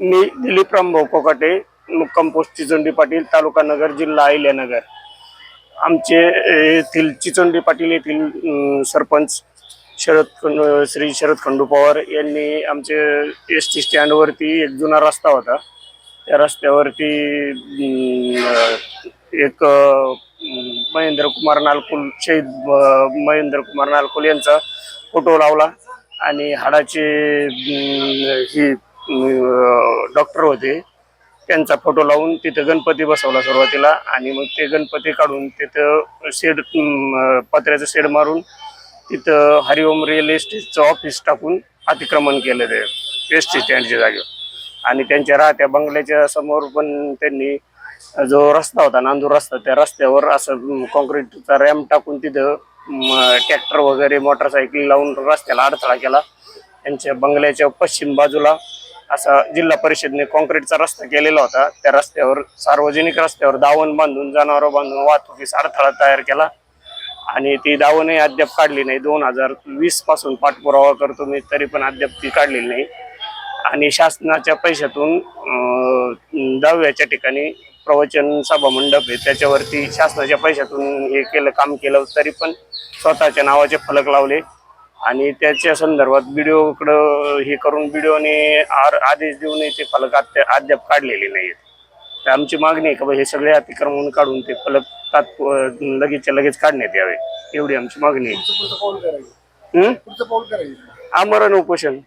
मी दिलीप रामभाऊ कोकाटे मुक्काम पोस्ट चिचंडी पाटील तालुका नगर जिल्हा अहिल्यानगर. आमचे येथील चिचंडी पाटील येथील सरपंच शरद खंड- श्री शरद खंडू पवार यांनी आमचे एस टी स्टँडवरती एक जुना रस्ता होता. त्या रस्त्यावरती एक महेंद्र कुमार नालकुल शहीद महेंद्र कुमार नालकुल यांचा फोटो लावला आणि हाडाचे ही डॉक्टर होते. त्यांचा फोटो लावून तिथं गणपती बसवला सुरुवातीला आणि मग ते गणपती काढून तिथं शेड पत्र्याचं शेड मारून तिथं हरिओम रिअल इस्टेटचं ऑफिस टाकून अतिक्रमण केलं ते एस टी स्टँडच्या जागेवर. आणि त्यांच्या राहत्या बंगल्याच्या समोर पण त्यांनी जो रस्ता होता नांदूर रस्ता त्या रस्त्यावर असं कॉन्क्रीटचा रॅम्प टाकून तिथं ट्रॅक्टर वगैरे मोटरसायकल लावून रस्त्याला अडथळा केला. त्यांच्या बंगल्याच्या पश्चिम बाजूला असा जिल्हा परिषदने कॉन्क्रीटचा रस्ता केलेला होता. त्या रस्त्यावर सार्वजनिक रस्त्यावर दावण बांधून जनावरं बांधून वाहतुकीस अडथळा तयार केला. आणि ती दावणही अद्याप काढली नाही. दोन हजार वीसपासून पाठपुरावा करतो मी तरी पण अद्याप ती काढलेली नाही. आणि शासनाच्या पैशातून दहाव्याच्या ठिकाणी प्रवचन सभा मंडप आहे. त्याच्यावरती शासनाच्या पैशातून हे केलं काम केलं तरी पण स्वतःच्या नावाचे फलक लावले. आणि त्याच्या संदर्भात व्हिडिओकडं हे करून व्हिडिओने आर आदेश देऊनही ते फलक अद्या अद्याप काढलेले नाहीत तर आमची मागणी आहे का बा हे सगळे अतिक्रमण काढून ते फलक तात्प लगेचच्या लगेच काढण्यात यावे एवढी आमची मागणी आहे. आमरण उपोषण.